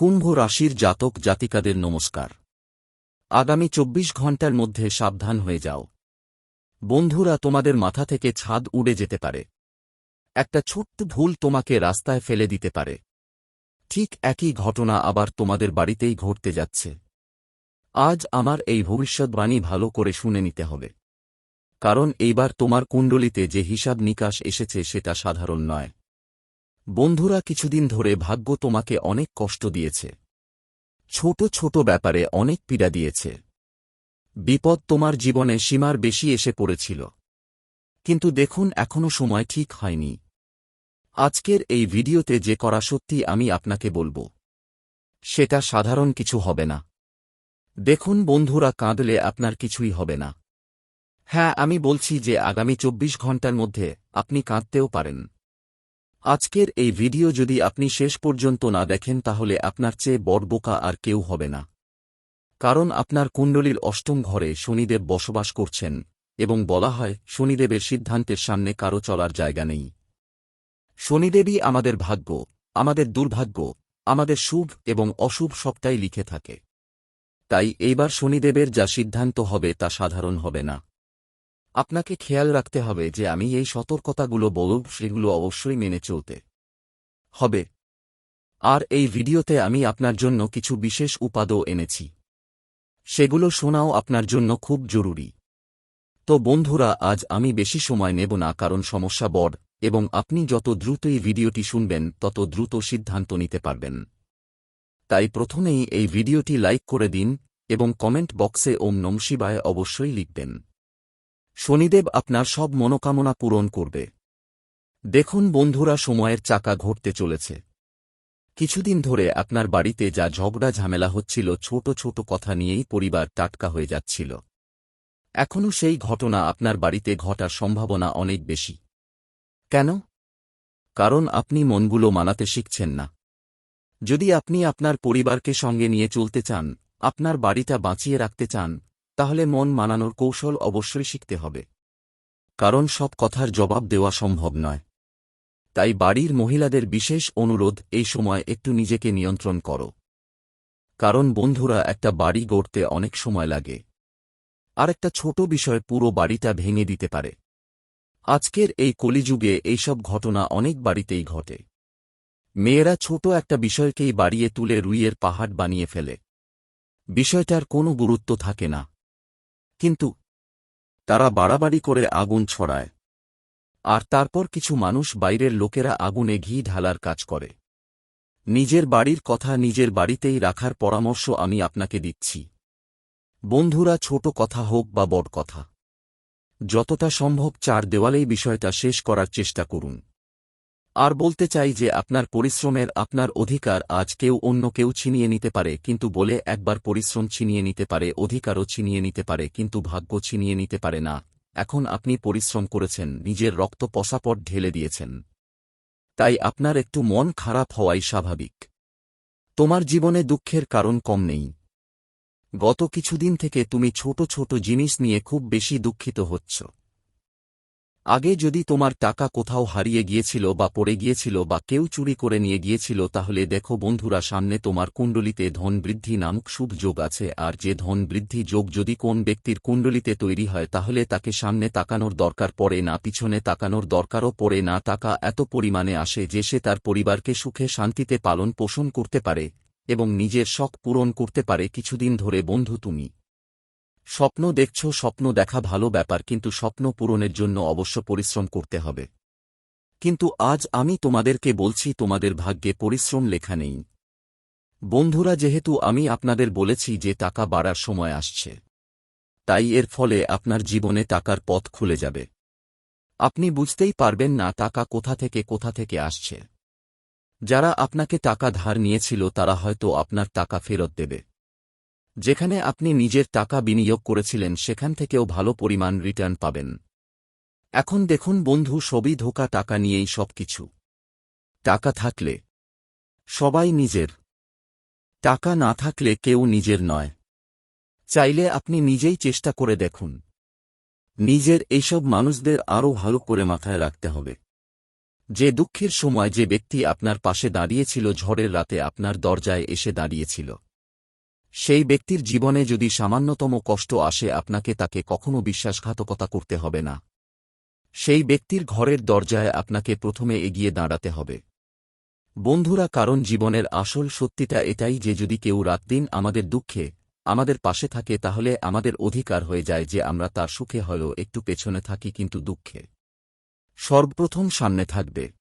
কুম্ভ রাশির জাতক জাতিকাদের নমস্কার। আগামী চব্বিশ ঘণ্টার মধ্যে সাবধান হয়ে যাও। বন্ধুরা, তোমাদের মাথা থেকে ছাদ উড়ে যেতে পারে। একটা ছোট্ট ভুল তোমাকে রাস্তায় ফেলে দিতে পারে। ঠিক একই ঘটনা আবার তোমাদের বাড়িতেই ঘটতে যাচ্ছে। আজ আমার এই ভবিষ্যৎবাণী ভালো করে শুনে নিতে হবে। কারণ এইবার তোমার কুণ্ডলিতে যে হিসাব নিকাশ এসেছে সেটা সাধারণ নয়। বন্ধুরা কিছুদিন ধরে ভাগ্য তোমাকে অনেক কষ্ট দিয়েছে। ছোট ছোট ব্যাপারে অনেক পীড়া দিয়েছে। বিপদ তোমার জীবনে সীমার বেশি এসে পড়েছিল। কিন্তু দেখুন এখনও সময় ঠিক হয়নি। আজকের এই ভিডিওতে যে করা সত্যি আমি আপনাকে বলব। সেটা সাধারণ কিছু হবে না। দেখুন, বন্ধুরা কাঁদলে আপনার কিছুই হবে না। হ্যাঁ আমি বলছি যে আগামী চব্বিশ ঘণ্টার মধ্যে আপনি কাঁদতেও পারেন। আজকের এই ভিডিও যদি আপনি শেষ পর্যন্ত না দেখেন তাহলে আপনার চেয়ে বড় বোকা আর কেউ হবে না। কারণ আপনার কুণ্ডলীর অষ্টম ঘরে শনিদেব বসবাস করছেন, এবং বলা হয় শনিদেবের সিদ্ধান্তের সামনে কারও চলার জায়গা নেই। শনিদেবই আমাদের ভাগ্য, আমাদের দুর্ভাগ্য, আমাদের শুভ এবং অশুভ সবটাই লিখে থাকে। তাই এইবার শনিদেবের যা সিদ্ধান্ত হবে তা সাধারণ হবে না। আপনাকে খেয়াল রাখতে হবে যে আমি এই সতর্কতাগুলো বলব, সেগুলো অবশ্যই মেনে চলতে হবে। আর এই ভিডিওতে আমি আপনার জন্য কিছু বিশেষ উপাদও এনেছি। সেগুলো শোনাও আপনার জন্য খুব জরুরি। তো বন্ধুরা, আজ আমি বেশি সময় নেব না, কারণ সমস্যা বড়, এবং আপনি যত দ্রুত এই ভিডিওটি শুনবেন, তত দ্রুত সিদ্ধান্ত নিতে পারবেন। তাই প্রথমেই এই ভিডিওটি লাইক করে দিন, এবং কমেন্ট বক্সে ওম নম শিবায় অবশ্যই লিখবেন। শনিদেব আপনার সব মনোকামনা পূরণ করবে। দেখুন বন্ধুরা, সময়ের চাকা ঘটতে চলেছে। কিছুদিন ধরে আপনার বাড়িতে যা ঝগড়া ঝামেলা হচ্ছিল, ছোট ছোট কথা নিয়েই পরিবার টাটকা হয়ে যাচ্ছিল। এখনও সেই ঘটনা আপনার বাড়িতে ঘটার সম্ভাবনা অনেক বেশি। কেন? কারণ আপনি মনগুলো মানাতে শিখছেন না। যদি আপনি আপনার পরিবারকে সঙ্গে নিয়ে চলতে চান, আপনার বাড়িটা বাঁচিয়ে রাখতে চান তাহলে মন মানানোর কৌশল অবশ্যই শিখতে হবে। কারণ সব কথার জবাব দেওয়া সম্ভব নয়। তাই বাড়ির মহিলাদের বিশেষ অনুরোধ, এই সময় একটু নিজেকে নিয়ন্ত্রণ করো। কারণ বন্ধুরা, একটা বাড়ি গড়তে অনেক সময় লাগে। আর একটা ছোট বিষয় পুরো বাড়িটা ভেঙে দিতে পারে। আজকের এই কলিযুগে এইসব ঘটনা অনেক বাড়িতেই ঘটে। মেয়েরা ছোট একটা বিষয়কেই বাড়িয়ে তুলে রুইয়ের পাহাড় বানিয়ে ফেলে। বিষয়টার কোনো গুরুত্ব থাকে না। কিন্তু তারা বাড়াবাড়ি করে আগুন ছড়ায়। আর তারপর কিছু মানুষ বাইরের লোকেরা আগুনে ঘি ঢালার কাজ করে। নিজের বাড়ির কথা নিজের বাড়িতেই রাখার পরামর্শ আমি আপনাকে দিচ্ছি। বন্ধুরা, ছোট কথা হোক বা বড় কথা। যতটা সম্ভব চার দেওয়ালেই বিষয়টা শেষ করার চেষ্টা করুন। আর বলতে চাই যে আপনার পরিশ্রমের আপনার অধিকার আজ কেউ অন্য কেউ ছিনিয়ে নিতে পারে, কিন্তু বলে একবার পরিশ্রম ছিনিয়ে নিতে পারে, অধিকারও ছিনিয়ে নিতে পারে, কিন্তু ভাগ্য ছিনিয়ে নিতে পারে না। এখন আপনি পরিশ্রম করেছেন, নিজের রক্ত পশাপট ঢেলে দিয়েছেন। তাই আপনার একটু মন খারাপ হওয়াই স্বাভাবিক। তোমার জীবনে দুঃখের কারণ কম নেই। গত কিছুদিন থেকে তুমি ছোট ছোট জিনিস নিয়ে খুব বেশি দুঃখিত হচ্ছ। আগে যদি তোমার টাকা কোথাও হারিয়ে গিয়েছিল বা পড়ে গিয়েছিল বা কেউ চুরি করে নিয়ে গিয়েছিল, তাহলে দেখো বন্ধুরা, সামনে তোমার কুণ্ডলিতে ধন বৃদ্ধি নামক শুভ যোগ আছে। আর যে ধন বৃদ্ধি যোগ যদি কোন ব্যক্তির কুণ্ডলিতে তৈরি হয়, তাহলে তাকে সামনে তাকানোর দরকার পড়ে না, পিছনে তাকানোর দরকারও পড়ে না। টাকা এত পরিমাণে আসে যে সে তার পরিবারকে সুখে শান্তিতে পালন পোষণ করতে পারে এবং নিজের শখ পূরণ করতে পারে। কিছুদিন ধরে বন্ধু তুমি স্বপ্ন দেখছ, স্বপ্ন দেখা ভালো ব্যাপার, কিন্তু স্বপ্ন পূরণের জন্য অবশ্য পরিশ্রম করতে হবে। কিন্তু আজ আমি তোমাদেরকে বলছি, তোমাদের ভাগ্যে পরিশ্রম লেখা নেই। বন্ধুরা, যেহেতু আমি আপনাদের বলেছি যে টাকা বাড়ার সময় আসছে, তাই এর ফলে আপনার জীবনে টাকার পথ খুলে যাবে। আপনি বুঝতেই পারবেন না টাকা কোথা থেকে কোথা থেকে আসছে। যারা আপনাকে টাকা ধার নিয়েছিল, তারা হয়তো আপনার টাকা ফেরত দেবে। যেখানে আপনি নিজের টাকা বিনিয়োগ করেছিলেন, সেখান থেকেও ভালো পরিমাণ রিটার্ন পাবেন। এখন দেখুন বন্ধু, সবই ধোকা, টাকা নিয়েই সব কিছু টাকা থাকলে সবাই নিজের। টাকা না থাকলে কেউ নিজের নয়। চাইলে আপনি নিজেই চেষ্টা করে দেখুন। নিজের এইসব মানুষদের আরও ভালো করে মাথায় রাখতে হবে। যে দুঃখের সময় যে ব্যক্তি আপনার পাশে দাঁড়িয়েছিল, ঝড়ের রাতে আপনার দরজায় এসে দাঁড়িয়েছিল। সেই ব্যক্তির জীবনে যদি সামান্যতম কষ্ট আসে আপনাকে তাকে কখনো বিশ্বাসঘাতকতা করতে হবে না। সেই ব্যক্তির ঘরের দরজায় আপনাকে প্রথমে এগিয়ে দাঁড়াতে হবে। বন্ধুরা, কারণ জীবনের আসল সত্যিটা এটাই যে যদি কেউ রাতদিন আমাদের দুঃখে, আমাদের পাশে থাকে তাহলে আমাদের অধিকার হয়ে যায় যে আমরা তার সুখে হলেও একটু পেছনে থাকি কিন্তু দুঃখে। সর্বপ্রথম সামনে থাকবে।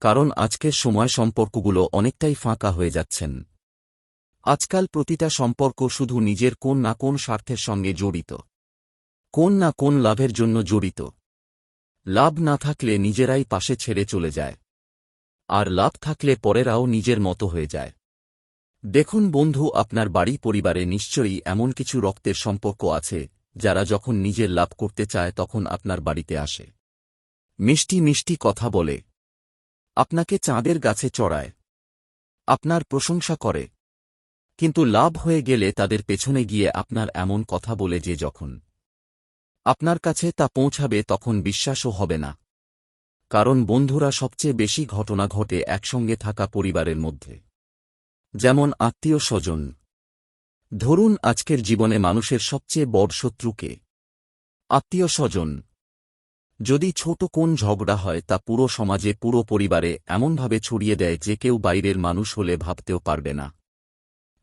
কারণ আজকের সময় সম্পর্কগুলো অনেকটাই ফাঁকা হয়ে যাচ্ছেন। আজকাল প্রতিটা সম্পর্ক শুধু নিজের কোন না কোন স্বার্থের সঙ্গে জড়িত। কোন না কোন লাভের জন্য জড়িত। লাভ না থাকলে নিজেরাই পাশে ছেড়ে চলে যায়। আর লাভ থাকলে পরেরাও নিজের মতো হয়ে যায়। দেখুন বন্ধু, আপনার বাড়ি পরিবারে নিশ্চয়ই এমন কিছু রক্তের সম্পর্ক আছে, যারা যখন নিজের লাভ করতে চায় তখন আপনার বাড়িতে আসে। মিষ্টি মিষ্টি কথা বলে। আপনাকে চাঁদের গাছে চড়ায়। আপনার প্রশংসা করে। কিন্তু লাভ হয়ে গেলে তাদের পেছনে গিয়ে আপনার এমন কথা বলে যে যখন আপনার কাছে তা পৌঁছাবে তখন বিশ্বাসও হবে না। কারণ বন্ধুরা সবচেয়ে বেশি ঘটনা ঘটে একসঙ্গে থাকা পরিবারের মধ্যে। যেমন আত্মীয় স্বজন। ধরুন আজকের জীবনে মানুষের সবচেয়ে বড় শত্রুকে। আত্মীয় স্বজন। যদি ছোট কোন ঝগড়া হয় তা পুরো সমাজে পুরো পরিবারে এমনভাবে ছড়িয়ে দেয় যে কেউ বাইরের মানুষ হলে ভাবতেও পারবে না।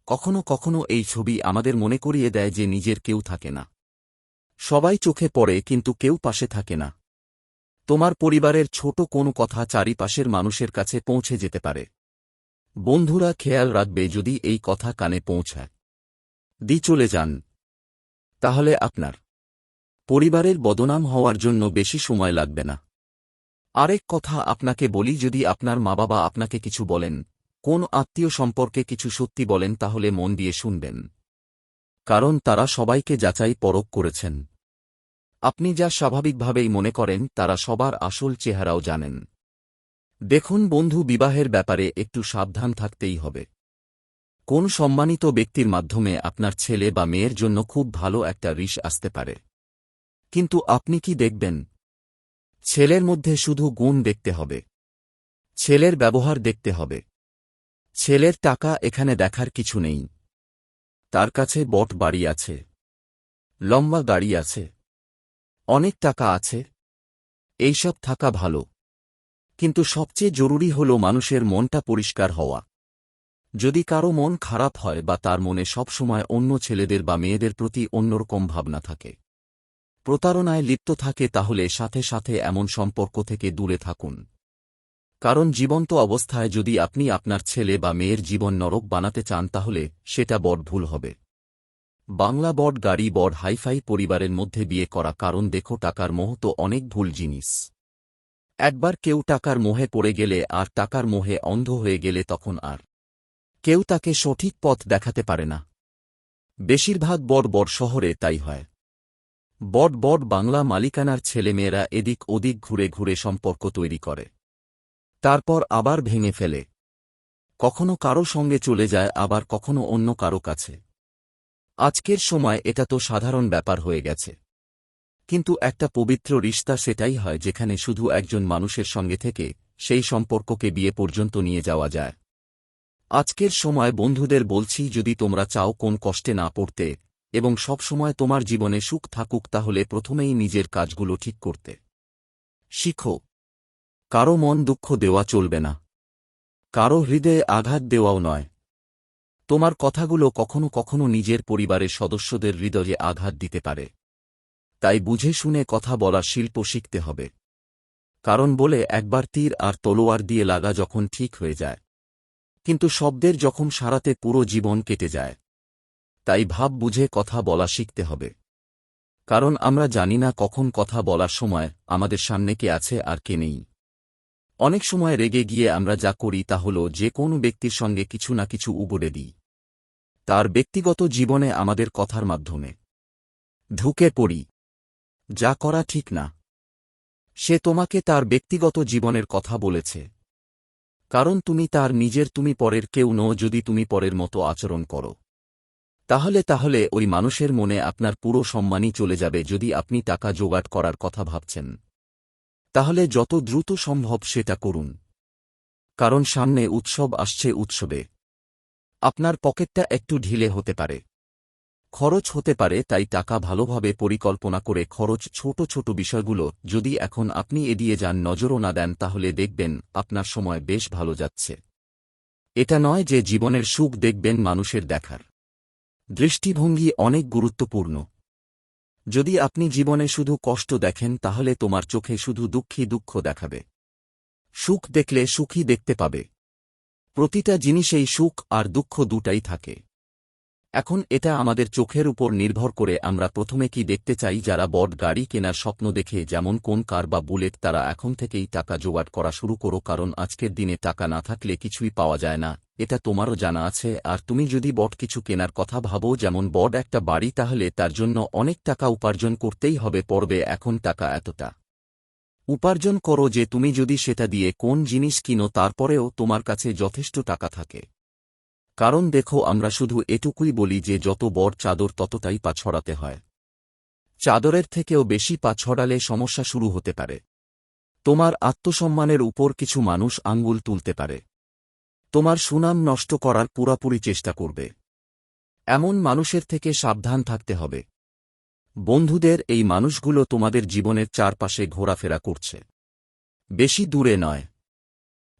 কখনো কখনো এই ছবি আমাদের মনে করিয়ে দেয় যে নিজের কেউ থাকে না। সবাই চোখে পড়ে কিন্তু কেউ পাশে থাকে না। তোমার পরিবারের ছোট কোনো কথা চারিপাশের মানুষের কাছে পৌঁছে যেতে পারে। বন্ধুরা খেয়াল রাখবে যদি এই কথা কানে পৌঁছায়। দি চলে যান। তাহলে আপনার পরিবারের বদনাম হওয়ার জন্য বেশি সময় লাগবে না। আরেক কথা আপনাকে বলি যদি আপনার মা বাবা আপনাকে কিছু বলেন কোন আত্মীয় সম্পর্কে কিছু সত্যি বলেন তাহলে মন দিয়ে শুনবেন। কারণ তারা সবাইকে যাচাই পরক করেছেন। আপনি যা স্বাভাবিকভাবেই মনে করেন তারা সবার আসল চেহারাও জানেন। দেখুন বন্ধু, বিবাহের ব্যাপারে একটু সাবধান থাকতেই হবে। কোন সম্মানিত ব্যক্তির মাধ্যমে আপনার ছেলে বা মেয়ের জন্য খুব ভালো একটা রিস আসতে পারে। কিন্তু আপনি কি দেখবেন? ছেলের মধ্যে শুধু গুণ দেখতে হবে। ছেলের ব্যবহার দেখতে হবে। ছেলের টাকা এখানে দেখার কিছু নেই। তার কাছে বট বাড়ি আছে। লম্বা গাড়ি আছে। অনেক টাকা আছে। এইসব থাকা ভালো। কিন্তু সবচেয়ে জরুরি হল মানুষের মনটা পরিষ্কার হওয়া। যদি কারও মন খারাপ হয় বা তার মনে সবসময় অন্য ছেলেদের বা মেয়েদের প্রতি অন্যরকম ভাবনা থাকে, প্রতারণায় লিপ্ত থাকে, তাহলে সাথে সাথে এমন সম্পর্ক থেকে দূরে থাকুন। কারণ জীবন্ত অবস্থায় যদি আপনি আপনার ছেলে বা মেয়ের জীবন নরক বানাতে চান তাহলে সেটা বড় ভুল হবে। বাংলা বড় গাড়ি বড় হাইফাই পরিবারের মধ্যে বিয়ে করা কারণ দেখো টাকার মোহ তো অনেক ভুল জিনিস। একবার কেউ টাকার মোহে পড়ে গেলে আর টাকার মোহে অন্ধ হয়ে গেলে তখন আর কেউ তাকে সঠিক পথ দেখাতে পারে না। বেশিরভাগ বড় বড় শহরে তাই হয়। বড় বড় বাংলা মালিকানার ছেলেমেয়েরা এদিক ওদিক ঘুরে ঘুরে সম্পর্ক তৈরি করে। তারপর আবার ভেঙে ফেলে। কখনো কারও সঙ্গে চলে যায়, আবার কখনো অন্য কারও কাছে। আজকের সময় এটা তো সাধারণ ব্যাপার হয়ে গেছে। কিন্তু একটা পবিত্র রিস্তা সেটাই হয় যেখানে শুধু একজন মানুষের সঙ্গে থেকে সেই সম্পর্ককে বিয়ে পর্যন্ত নিয়ে যাওয়া যায়। আজকের সময় বন্ধুদের বলছি, যদি তোমরা চাও কোন কষ্টে না পড়তে এবং সব সময় তোমার জীবনে সুখ থাকুক, তাহলে প্রথমেই নিজের কাজগুলো ঠিক করতে। শিখো কারও মন দুঃখ দেওয়া চলবে না। কারও হৃদয়ে আঘাত দেওয়াও নয়। তোমার কথাগুলো কখনো কখনো নিজের পরিবারের সদস্যদের হৃদয়ে আঘাত দিতে পারে। তাই বুঝে শুনে কথা বলার শিল্প শিখতে হবে। কারণ বলে একবার তীর আর তলোয়ার দিয়ে লাগা যখন ঠিক হয়ে যায়, কিন্তু শব্দের যখন সারাতে পুরো জীবন কেটে যায়, তাই ভাব বুঝে কথা বলা শিখতে হবে। কারণ আমরা জানি না কখন কথা বলার সময় আমাদের সামনে কে আছে আর কে নেই। অনেক সময় রেগে গিয়ে আমরা যা করি তা হল যে কোনো ব্যক্তির সঙ্গে কিছু না কিছু উগড়ে দিই। তার ব্যক্তিগত জীবনে আমাদের কথার মাধ্যমে। ঢুকে পড়ি। যা করা ঠিক না। সে তোমাকে তার ব্যক্তিগত জীবনের কথা বলেছে। কারণ তুমি তার নিজের তুমি পরের কেউ নও যদি তুমি পরের মতো আচরণ করো। তাহলে তাহলে ওই মানুষের মনে আপনার পুরো সম্মানই চলে যাবে যদি আপনি টাকা জোগাড় করার কথা ভাবছেন। তাহলে যত দ্রুত সম্ভব সেটা করুন। কারণ সামনে উৎসব আসছে উৎসবে। আপনার পকেটটা একটু ঢিলে হতে পারে। খরচ হতে পারে, তাই টাকা ভালোভাবে পরিকল্পনা করে খরচ ছোট ছোট বিষয়গুলো যদি এখন আপনি এড়িয়ে যান, নজরও না দেন, তাহলে দেখবেন আপনার সময় বেশ ভালো যাচ্ছে। এটা নয় যে জীবনের সুখ দেখবেন মানুষের দেখার। দৃষ্টিভঙ্গি অনেক গুরুত্বপূর্ণ। যদি আপনি জীবনে শুধু কষ্ট দেখেন, তাহলে তোমার চোখে শুধু দুঃখী দুঃখ দেখাবে। সুখ দেখলে সুখী দেখতে পাবে। প্রতিটা জিনিসেই সুখ আর দুঃখ দুটাই থাকে। এখন এটা আমাদের চোখের উপর নির্ভর করে আমরা প্রথমে কি দেখতে চাই যারা বড গাড়ি কেনার স্বপ্ন দেখে, যেমন কোন কার বা বুলেট তারা এখন থেকেই টাকা জোগাড় করা শুরু করো, কারণ আজকের দিনে টাকা না থাকলে কিছুই পাওয়া যায় না। এটা তোমারও জানা আছে, আর তুমি যদি বড কিছু কেনার কথা ভাবো, যেমন বড একটা বাড়ি, তাহলে তার জন্য অনেক টাকা উপার্জন করতেই হবে, পড়বে এখন টাকা এতটা। উপার্জন করো যে তুমি যদি সেটা দিয়ে কোন জিনিস কিনো, তারপরেও তোমার কাছে যথেষ্ট টাকা থাকে। কারণ দেখো আমরা শুধু এটুকুই বলি যে যত বড় চাদর ততটাই পা ছড়াতে হয়। চাদরের থেকেও বেশি পা ছড়ালে সমস্যা শুরু হতে পারে। তোমার আত্মসম্মানের উপর কিছু মানুষ আঙ্গুল তুলতে পারে। তোমার সুনাম নষ্ট করার পুরাপুরি চেষ্টা করবে। এমন মানুষের থেকে সাবধান থাকতে হবে। বন্ধুদের এই মানুষগুলো তোমাদের জীবনের চারপাশে ঘোরাফেরা করছে। বেশি দূরে নয়।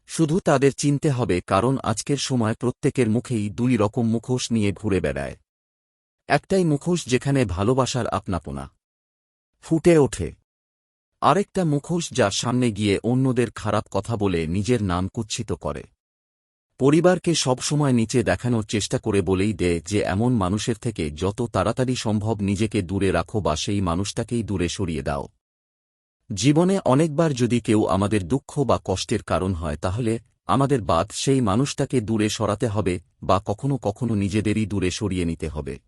শুধু তাদের চিনতে হবে কারণ আজকের সময় প্রত্যেকের মুখেই দুই রকম মুখোশ নিয়ে ঘুরে বেড়ায়। একটাই মুখোশ যেখানে ভালোবাসার আপনাপনা। ফুটে ওঠে। আরেকটা মুখোশ যা সামনে গিয়ে অন্যদের খারাপ কথা বলে নিজের নাম কুচ্ছিত করে। পরিবারকে সবসময় নিচে দেখানোর চেষ্টা করে বলেই দেয় যে এমন মানুষের থেকে যত তাড়াতাড়ি সম্ভব নিজেকে দূরে রাখো বা সেই মানুষটাকেই দূরে সরিয়ে দাও। জীবনে অনেকবার যদি কেউ আমাদের দুঃখ বা কষ্টের কারণ হয়, তাহলে আমাদের বাদ সেই মানুষটাকে দূরে সরাতে হবে বা কখনো কখনো নিজেদেরই দূরে সরিয়ে নিতে হবে।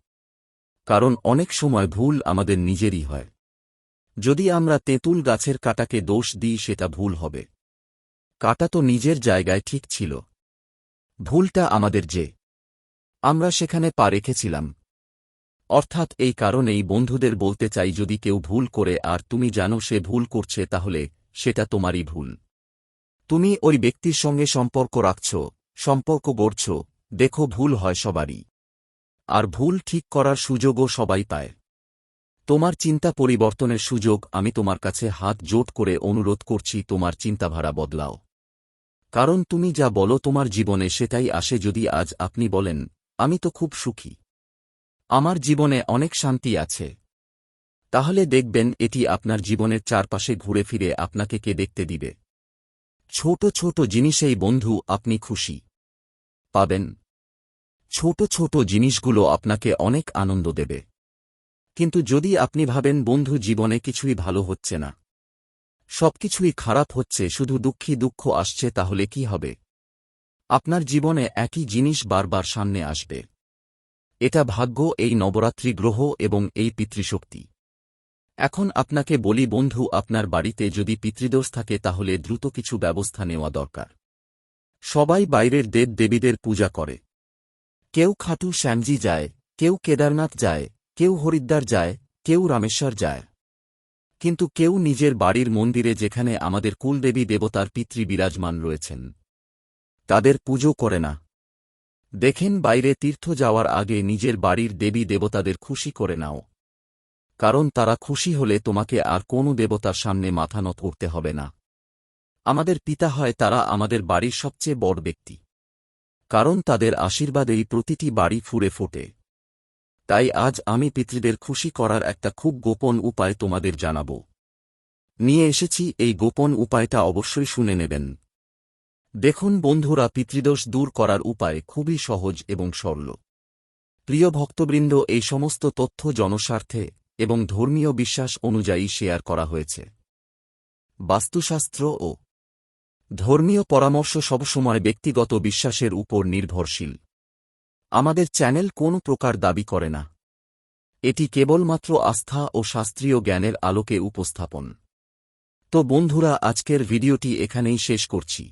কারণ অনেক সময় ভুল আমাদের নিজেরই হয়। যদি আমরা তেঁতুল গাছের কাটাকে দোষ দিই, সেটা ভুল হবে। কাটা তো নিজের জায়গায় ঠিক ছিল। ভুলটা আমাদের যে। আমরা সেখানে পা রেখেছিলাম। অর্থাৎ এই কারণেই বন্ধুদের বলতে চাই, যদি কেউ ভুল করে আর তুমি জানো সে ভুল করছে, তাহলে সেটা তোমারই ভুল। তুমি ওই ব্যক্তির সঙ্গে সম্পর্ক রাখছ, সম্পর্ক গড়ছ, দেখো ভুল হয় সবারই। আর ভুল ঠিক করার সুযোগও সবাই পায়। তোমার চিন্তা পরিবর্তনের সুযোগ, আমি তোমার কাছে হাত জোট করে অনুরোধ করছি, তোমার চিন্তাধারা বদলাও। কারণ তুমি যা বলো তোমার জীবনে সেটাই আসে যদি আজ আপনি বলেন, আমি তো খুব সুখী। আমার জীবনে অনেক শান্তি আছে। তাহলে দেখবেন এটি আপনার জীবনের চারপাশে ঘুরে ফিরে আপনাকে কে দেখতে দিবে। ছোট ছোট জিনিসেই বন্ধু আপনি খুশি। পাবেন। ছোট ছোট জিনিসগুলো আপনাকে অনেক আনন্দ দেবে। কিন্তু যদি আপনি ভাবেন বন্ধু জীবনে কিছুই ভালো হচ্ছে না, সবকিছুই খারাপ হচ্ছে, শুধু দুঃখী দুঃখ আসছে, তাহলে কি হবে? আপনার জীবনে একই জিনিস বারবার সামনে আসবে। এটা ভাগ্য, এই নবরাত্রি গ্রহ এবং এই পিতৃশক্তি। এখন আপনাকে বলি, বন্ধু, আপনার বাড়িতে যদি পিতৃদোষ থাকে, তাহলে দ্রুত কিছু ব্যবস্থা নেওয়া দরকার। সবাই বাইরের দেব দেবীদের পূজা করে। কেউ খাটু শ্যামজি যায়, কেউ কেদারনাথ যায়, কেউ হরিদ্বার যায়, কেউ রামেশ্বর যায়। কিন্তু কেউ নিজের বাড়ির মন্দিরে যেখানে আমাদের কুলদেবী দেবতার পিতৃ বিরাজমান রয়েছেন। তাদের পুজো করে না। দেখেন বাইরে তীর্থ যাওয়ার আগে নিজের বাড়ির দেবী দেবতাদের খুশি করে নাও। কারণ তারা খুশি হলে তোমাকে আর কোনো দেবতার সামনে মাথা নত করতে হবে না। আমাদের পিতা হয় তারা আমাদের বাড়ির সবচেয়ে বড় ব্যক্তি। কারণ তাদের আশীর্বাদেই প্রতিটি বাড়ি ফুরে ফোটে। তাই আজ আমি পিতৃদের খুশি করার একটা খুব গোপন উপায় তোমাদের জানাব। নিয়ে এসেছি, এই গোপন উপায়টা অবশ্যই শুনে নেবেন। দেখুন বন্ধুরা, পিতৃদোষ দূর করার উপায় খুবই সহজ এবং সরল। প্রিয় ভক্তবৃন্দ, এই সমস্ত তথ্য জনস্বার্থে এবং ধর্মীয় বিশ্বাস অনুযায়ী শেয়ার করা হয়েছে। বাস্তুশাস্ত্র ও ধর্মীয় পরামর্শ সবসময় ব্যক্তিগত বিশ্বাসের উপর নির্ভরশীল। আমাদের চ্যানেল কোন প্রকার দাবি করে না। এটি কেবলমাত্র আস্থা ও শাস্ত্রীয় জ্ঞানের আলোকে উপস্থাপন। তো বন্ধুরা, আজকের ভিডিওটি এখানেই শেষ করছি।